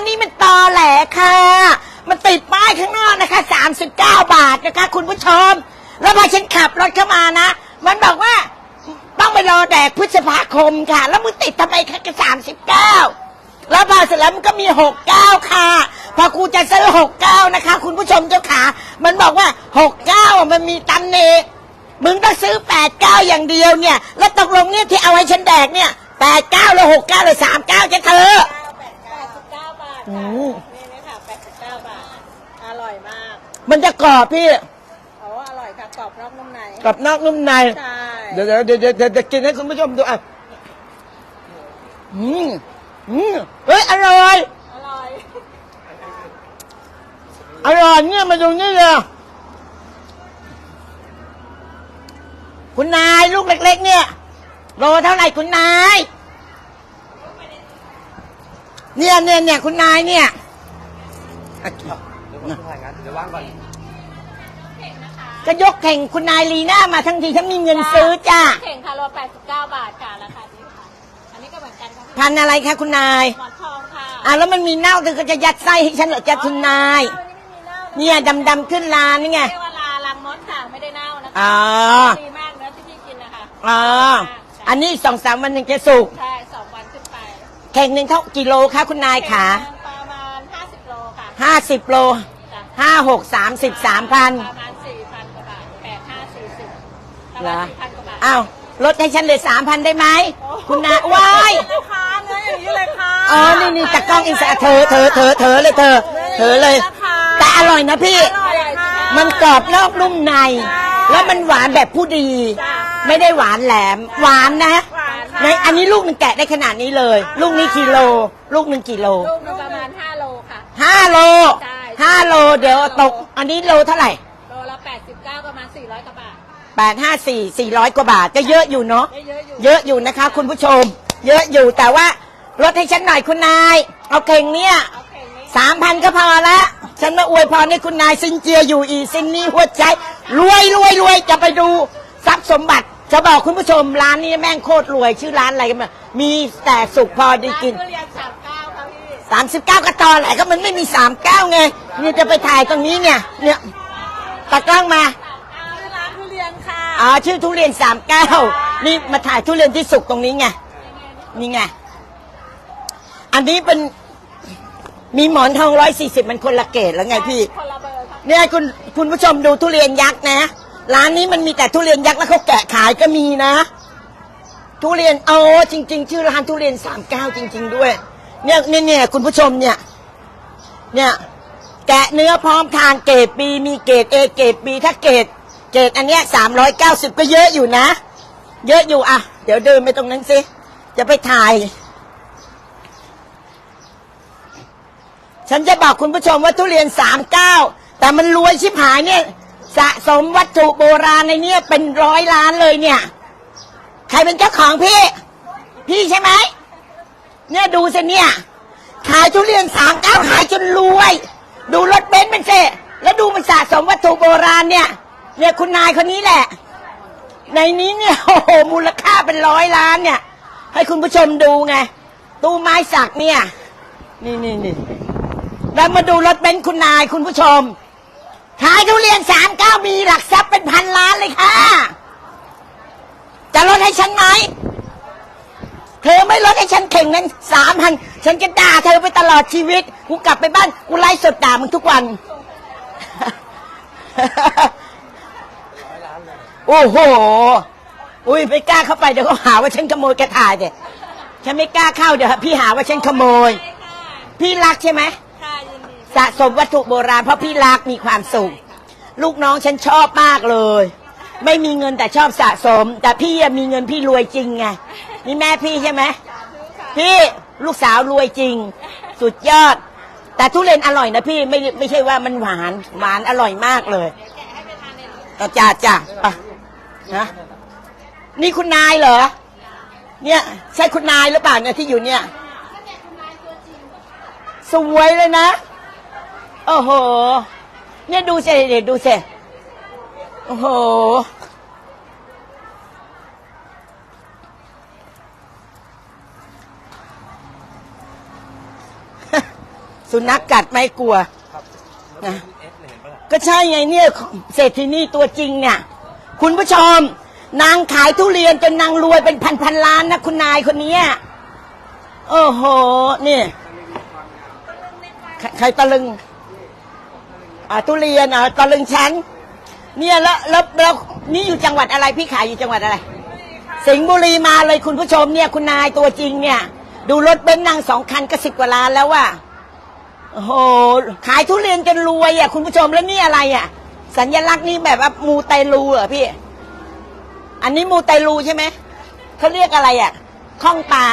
นนี้มันตอแหลค่ะ มันติดป้ายข้างนอกนะคะ 39 บาทนะคะ คุณผู้ชม แล้วพอฉันขับรถเข้ามานะ มันบอกว่าต้องไปรอแดกพฤษภาคมค่ะ แล้วมึงติดทำไมคะกับ39 แล้วพอเสร็จแล้วมันก็มี 69 ค่ะ พอกูจะซื้อ 69 นะคะ คุณผู้ชมเจ้าขา มันบอกว่า 69อะมันมีตำเนมึงต้องซื้อ 89 อย่างเดียวเนี่ย แล้วตกลงเนี่ยที่เอาให้ฉันแดกเนี่ย 89 แล้ว 69เลย39 จะเธอ แปดสิบเก้าบาท อืค่ะมนี่นี่ค่ะแปดสิบเก้าบาท อร่อยมาก มันจะกรอบพี่โอ้อร่อยค่ะ กรอบนอกนุ่มใน กรอบนอกนุ่มใน ใช่ เดี๋ยวเดี๋ยวเดี๋ยวเดี๋ยวเดี๋ยวกินให้คุณผู้ชมดูอะอืมอืมเฮ้ยอร่อย อร่อย อร่อยเนี่ยมาดูนี่เลยคุณนายลูกเล็ก ๆ เนี่ยโลเท่าไหร่คุณนาย เนี่ยเนี่ยเนี่ยคุณนายเนี่ยอะเดี๋ยวผมถ่ายงานเดี๋ยวว่างก่อนก็ยกแข่งคุณนายลีน่ามาทั้งทีฉันมีเงินซื้อจ้าเข่งค่ะโลแปดสิบเก้าบาทค่ะราคานี้ค่ะ อันนี้ก็เหมือนกันค่ะพันอะไรคะคุณนาย หมอนทองค่ะอะแล้วมันมีเน่าเธอก็จะยัดไส้ให้ฉันเหรอจ้าคุณนาย อันนี้ไม่มีเน่าเนี่ยดำๆขึ้นลานนี่ไงเรียกว่าลาลังมดค่ะไม่ได้เน่านะคะอ๋อ ดีมากเนื้อที่พี่กินนะคะอ๋อ อันนี้สองสามวันหนึ่งจะสุก ใช่สองวันขึ้นไป แข่งหนึ่งเท่ากิโลคะคุณนายขาประมาณห้าสิบโลค่ะห้าสิบโลจ้ะห้าหกสามสิบสามพันประมาณสี่พันกว่าบาทแปดห้าสี่สิบประเหรมาณอสี่พันกว่าบาทอ้าวลดให้ฉันเลยสามพันได้ไหมคุณนายว้ายราคาเนื้ออย่างนี้เลยค่ะอ๋อนี่นี่จากกล้องอินสตาเธอเธอเธอเธอเลยเธอ เธอเลย แต่อร่อยนะพี่อร่อยค่ะมันกรอบนอกนุ่มใน แล้วมันหวานแบบผู้ดี ไม่ได้หวานแหลม หวานนะหวานค่ะ ในอันนี้ลูกหนึ่งแกะได้ขนาดนี้เลย ลูกนี้กิโล ลูกหนึ่งกิโลลูกหนึงประมาณห้าโลค่ะ ห้าโลใช่ ห้าโลเดี๋ยวตก อันนี้โลเท่าไหร่โลละแปดสิบเก้าประมาณสี่ร้อยกว่าบาทแปดห้าสี่สี่ร้อยกว่าบาทก็เยอะอยู่เนาะ ได้เยอะอยู่เยอะอยู่นะคะ คุณผู้ชม เยอะอยู่แต่ว่าลดให้ฉันหน่อยคุณนาย เอาเข่งเนี่ยเอาเข่งนี้สามพันก็พอละฉันมาอวยพรให้คุณนายซินเจียอยู่อีซินนี่หัวใจ รวยรวยรวยจะไปดูทรัพย์สมบัติ จะบอกคุณผู้ชมร้านนี้แม่งโคตรรวยชื่อร้านอะไรกันมามีแต่สุขพอได้กินร้านทุเรียนสามเก้าค่ะพี่สามสิบเก้ากระตอนแหละก็มันไม่มีสามเก้าไงนี่จะไปถ่ายตรงนี้เนี่ย เนี่ยตากล้องมาชื่อร้านทุเรียนค่ะอ๋อชื่อทุเรียนสามเก้านี่มาถ่ายทุเรียนที่สุกตรงนี้ไงนี่ไงอันนี้เป็นมีหมอนทองร้อยสี่สิบมันคนละเกตแล้วไงพี่ คนละเบอร์ค่ะเนี่ยคุณคุณผู้ชมดูทุเรียนยักษ์นะ ร้านนี้มันมีแต่ทุเรียนยักษ์แล้วเขาแกะขายก็มีนะ ทุเรียนโอ้จริง ๆ ชื่อร้านทุเรียนสามเก้าจริง ๆ ด้วย เนี่ยเนี่ยเนี่ยคุณผู้ชมเนี่ย เนี่ยแกะเนื้อพร้อมทานเกรดบีมีเกรดเอเกรดบีถ้าเกรดเกรดอันเนี้ยสามร้อยเก้าสิบก็เยอะอยู่นะ เยอะอยู่อะ เดี๋ยวเดินไปตรงนั้นสิ จะไปถ่าย ฉันจะบอกคุณผู้ชมว่าทุเรียนสามเก้าแต่มันรวยชิบหายเนี่ย สะสมวัตถุโบราณในเนี้ยเป็นร้อยล้านเลยเนี่ย ใครเป็นเจ้าของพี่ พี่ใช่ไหม เนี่ยดูสิเนี่ย ขายทุเรียนสามเก้าขายจนรวย ดูรถเบนซ์มันเสแล้วดูมันสะสมวัตถุโบราณเนี่ย เนี่ยคุณนายคนนี้แหละ ในนี้เนี่ยโอ้โหมูลค่าเป็นร้อยล้านเนี่ย ให้คุณผู้ชมดูไง ตู้ไม้สักเนี่ย นี่นี่นี่แล้วมาดูรถเบนซ์คุณนายคุณผู้ชม ขายทุเรียนสามเก้ามีหลักทรัพย์เป็นพันล้านเลยค่ะ จะลดให้ฉันไหม เธอไม่ลดให้ฉันเข่งนั้นสามพันฉันจะด่าเธอไปตลอดชีวิต กูกลับไปบ้าน กูไล่สดด่ามึงทุกวัน โอ้โห อุ้ยไม่กล้าเข้าไปเดี๋ยวเขาหาว่าฉันขโมยกระถ่ายเด็ฉันไม่กล้าเข้าเดี๋ยวพี่หาว่าฉันขโมยใช่ค่ะพี่รักใช่ไหมค่ะยินดี สะสมวัตถุโบราณเพราะพี่รักมีความสุข ลูกน้องฉันชอบมากเลย ไม่มีเงินแต่ชอบสะสม แต่พี่อะมีเงินพี่รวยจริงไงนี่แม่พี่ใช่ไหมพี่ลูกสาวรวยจริง สุดยอด แต่ทุเรียนอร่อยนะพี่ไม่ไม่ใช่ว่ามันหวานหวานอร่อยมากเลยเอาจ้าจ้าไปนะนี่คุณนายเหรอ เนี่ยใช่คุณนายหรือเปล่าเนี่ยที่อยู่เนี่ย สวยเลยนะ อ้โห เนี่ยดูสิเดี๋ยวดูสิโอ้โห สุนัขกัดไม่กลัวครับนะเอฟเห็นปะล่ะก็ใช่ไงเนี่ยเศรษฐีนี่ตัวจริงเนี่ย คุณผู้ชม นางขายทุเรียนจนนางรวยเป็นพันพันๆล้านนะคุณนายคนเนี้ยโอ้โห นี่ ใครใครตะลึง อ่าทุเรียนอ่าตะลึงชั้น เนี่ยแล้วแล้วแล้วนี่อยู่จังหวัดอะไรพี่ขายอยู่จังหวัดอะไร สิงห์บุรีมาเลยคุณผู้ชมเนี่ยคุณนายตัวจริงเนี่ย ดูรถเบนซ์นางสองคันก็สิบกว่าล้านแล้วว่ะโอ้โหขายทุเรียนจนรวยอะคุณผู้ชมแล้วนี่อะไรอะ สัญลักษณ์นี่แบบว่ามูไตลูเหรอพี่ อันนี้มูไตลูใช่ไหมเขาเรียกอะไรอะข้องปลา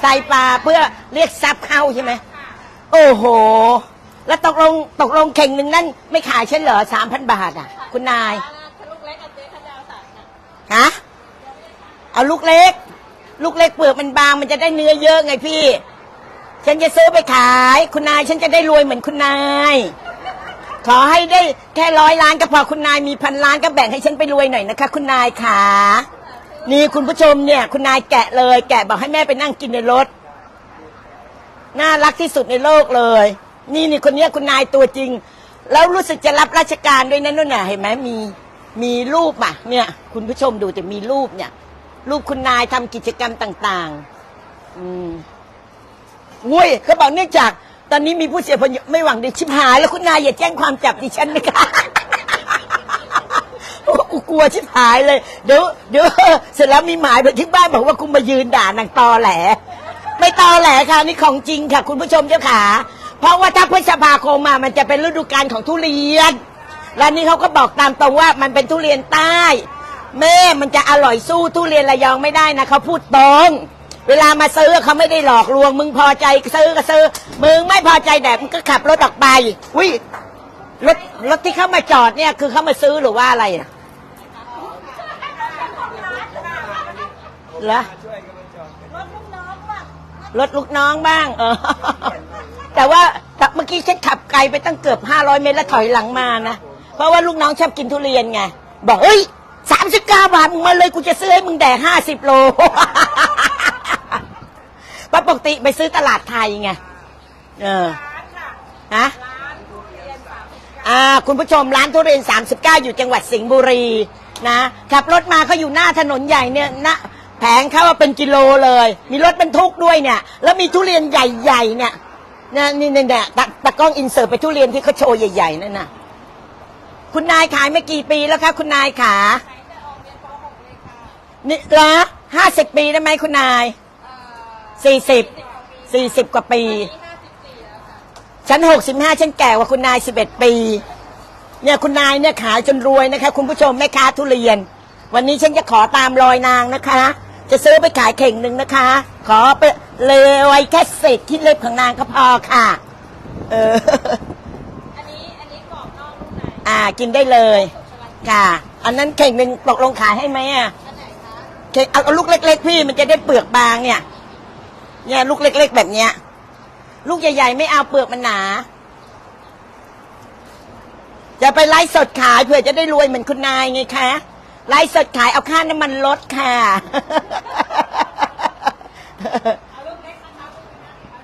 ใส่ปลาเพื่อเรียกซับเข้าใช่ไหมโอ้โห แล้วตกลงตกลงเข่งหนึ่งนั่นไม่ขายใช่เหรอสามพันบาทอะ คุณนายถ้าลูกเล็กกับเจ๊เขาจะเอาสามนะฮะเอาลูกเล็ก ลูกเล็กเปลือกมันบางมันจะได้เนื้อเยอะไงพี่ ฉันจะซื้อไปขาย คุณนายฉันจะได้รวยเหมือนคุณนาย ขอให้ได้แค่ร้อยล้านก็พอคุณนายมีพันล้านก็แบ่งให้ฉันไปรวยหน่อยนะคะ คุณนายขานี่คุณผู้ชมเนี่ย คุณนายแกะเลย แกะบอกให้แม่ไปนั่งกินในรถน่ารักที่สุดในโลกเลย นี่นี่คนเนี้ยคุณนายตัวจริง แล้วรู้สึกจะรับราชการด้วยนั่นนู่นน่ะเห็นไหมมีมีรูปอะเนี่ย คุณผู้ชมดูแต่มีรูปเนี่ย รูปคุณนายทำกิจกรรมต่าง ๆ อืมอุ้ยเขาบอกเนื่องจาก ตอนนี้มีผู้เสียผลไม่หวังดีชิบหาย แล้วคุณนายอย่าแจ้งความจับดิฉันนะคะโอ้กูกลัวชิบหายเลย เดี๋ยวเดี๋ยวเสร็จแล้วมีหมายไปที่บ้านบอกว่ากูมายืนด่านางตอแหล ไม่ตอแหลค่ะนี่ของจริงค่ะ คุณผู้ชมเจ้าขา เพราะว่าถ้าพฤษภาคมมามันจะเป็นฤดูกาลของทุเรียน และนี่เขาก็บอกตามตรงว่ามันเป็นทุเรียนใต้ แม่มันจะอร่อยสู้ทุเรียนระยองไม่ได้นะเขาพูดตรง เวลามาซื้อเขาไม่ได้หลอกลวง มึงพอใจซื้อก็ซื้อ มึงไม่พอใจแดดมึงก็ขับรถออกไปอุ้ยรถรถที่เขามาจอดเนี่ยคือเขามาซื้อหรือว่าอะไรอะเหรอรถลูกน้องบ้างเออ แต่ว่าเมื่อกี้ฉันขับไกลไปตั้งเกือบห้าร้อยเมตรแล้วถอยหลังมานะ เพราะว่าลูกน้องชอบกินทุเรียนไง บอกเอ้ยสามสิบเก้าบาทมึงมาเลยกูจะซื้อให้มึงแดกห้าสิบโลเพราะปกติไปซื้อตลาดไทยไง เออฮะอ่าคุณผู้ชมร้านทุเรียน 39 อยู่จังหวัดสิงห์บุรีนะขับรถมาเขาอยู่หน้าถนนใหญ่เนี่ยนะแผงเขาว่าเป็นกิโลเลย มีรถบรรทุกด้วยเนี่ย แล้วมีทุเรียนใหญ่ๆเนี่ย นะนี่นี่เนี่ยตะตะกล้องอินเสิร์ตไปทุเรียนที่เขาโชว์ใหญ่ๆนั่นน่ะ คุณนายขายมากี่ปีแล้วคะคุณนายขานี่ละห้าสิบปีได้ไหมคุณนายสี่สิบสี่สิบกว่าปี ฉันหกสิบห้าฉันแก่กว่าคุณนายสิบเอ็ดปี เนี่ยคุณนายเนี่ยขายจนรวยนะคะ คุณผู้ชมแม่ค้าทุเรียน วันนี้ฉันจะขอตามรอยนางนะคะ จะซื้อไปขายเข่งหนึ่งนะคะ ขอไป เลยไว้แค่เศษที่เล็บของนางก็พอค่ะ เออ อันนี้อันนี้กรอบนอกนุ่มในอ่า กินได้เลย ค่ะ อันนั้นเข่งหนึ่งตกลงขายให้ไหมอะอันไหนคะเข่งเอาเอาลูกเล็ก ๆ พี่มันจะได้เปลือกบางเนี่ย เนี่ยลูกเล็ก ๆ แบบเนี้ย ลูกใหญ่ ๆ ไม่เอาเปลือกมันหนาจะไปไลฟ์สดขายเผื่อจะได้รวยเหมือนคุณนายไงคะไลฟ์สดขายเอาค่าน้ำมันลดค่ะ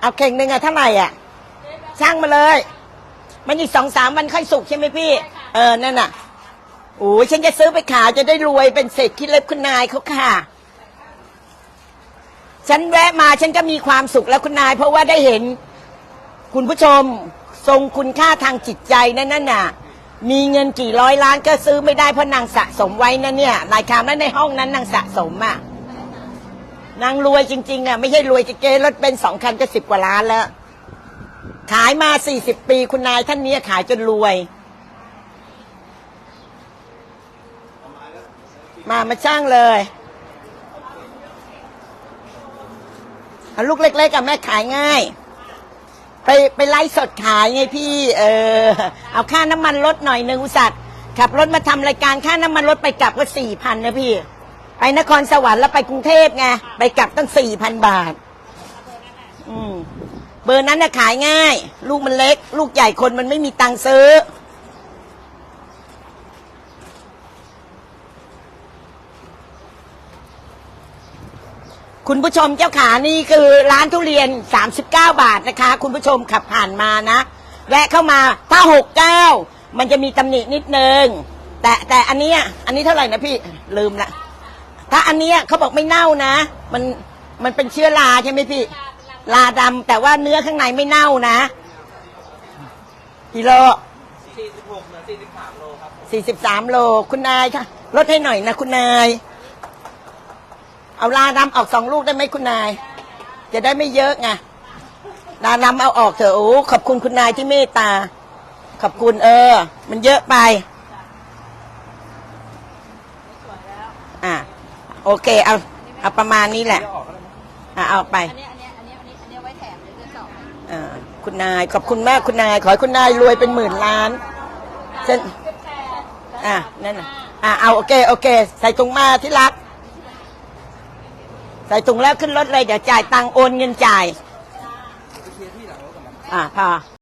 เอาเข่งหนึ่งอะเท่าไหร่อะช่างมาเลย มันอีกสองสามวันค่อยสุกใช่ไหมพี่ เออ นั่นน่ะโอ้ยฉันจะซื้อไปขายจะได้รวยเป็นเศรษฐีเล็บคุณนายเขาค่ะ ฉันแวะมาฉันก็มีความสุขแล้วคุณนาย เพราะว่าได้เห็น คุณผู้ชมทรงคุณค่าทางจิตใจนั่นน่ะน่ะมีเงินกี่ร้อยล้านก็ซื้อไม่ได้เพราะนางสะสมไว้นั่นเนี่ยนายคามนั้นในห้องนั้นนางสะสมอะ นางรวยจริงๆอะไม่ใช่รวยเก๊รถเป็นสองคันก็สิบกว่าล้านแล้ว ขายมาสี่สิบปีคุณนายท่านเนี้ยขายจนรวย มามาช่างเลยเลูกเล็กๆกับแม่ขายง่าย ไปไปไล่สดขายไงพี่ เออ เอาค่าน้ำมันลดหน่อยหนึ่งอุตส่าห์ขับรถมาทำรายการค่าน้ำมันลดไปกลับก็สี่พันนะพี่ ไปนครสวรรค์แล้วไปกรุงเทพไงไปกลับตั้งสี่พันบาท อืมเบอร์นั้นน่ะขายง่าย ลูกมันเล็ก ลูกใหญ่คนมันไม่มีตังค์ซื้อ คุณผู้ชมเจ้าขานี่คือร้านทุเรียน 39 บาทนะคะ คุณผู้ชมขับผ่านมานะ แวะเข้ามาถ้า 69 มันจะมีตำหนินิดนึง แต่แต่อันนี้อันนี้เท่าไหร่นะพี่ลืมละ ถ้าอันเนี้ยเขาบอกไม่เน่านะ มันมันเป็นเชื้อราใช่ไหมพี่ ลาดำแต่ว่าเนื้อข้างในไม่เน่านะกิโล46เหลือ43โลครับสี่สิบสามโลคุณนายค่ะลดให้หน่อยนะคุณนาย เอาลาดำออกสองลูกได้ไหมคุณนาย จะได้ไม่เยอะไงลาดำเอาออกเถอะโอ้ขอบคุณคุณนายที่เมตตา ขอบคุณเออ มันเยอะไป อะ โอเคเอาเอาประมาณนี้แหละเดี๋ยวออกก็ได้ไหมอะเอาไปอันนี้อันนี้อันนี้อันนี้อันนี้ไว้แถมเลยจะสองอ่าคุณนายขอบคุณมากคุณนาย ขอให้คุณนายรวยเป็นหมื่นล้านเส้นสิบแปดอะนั่นน่ะอะเอาโอเคโอเค ใส่ถุงมาที่รัก ใส่ถุงแล้วขึ้นรถเลยเดี๋ยวจ่ายตังค์โอนเงินจ่ายไปเคลียร์ที่หลังรถก่อนนะอะพอ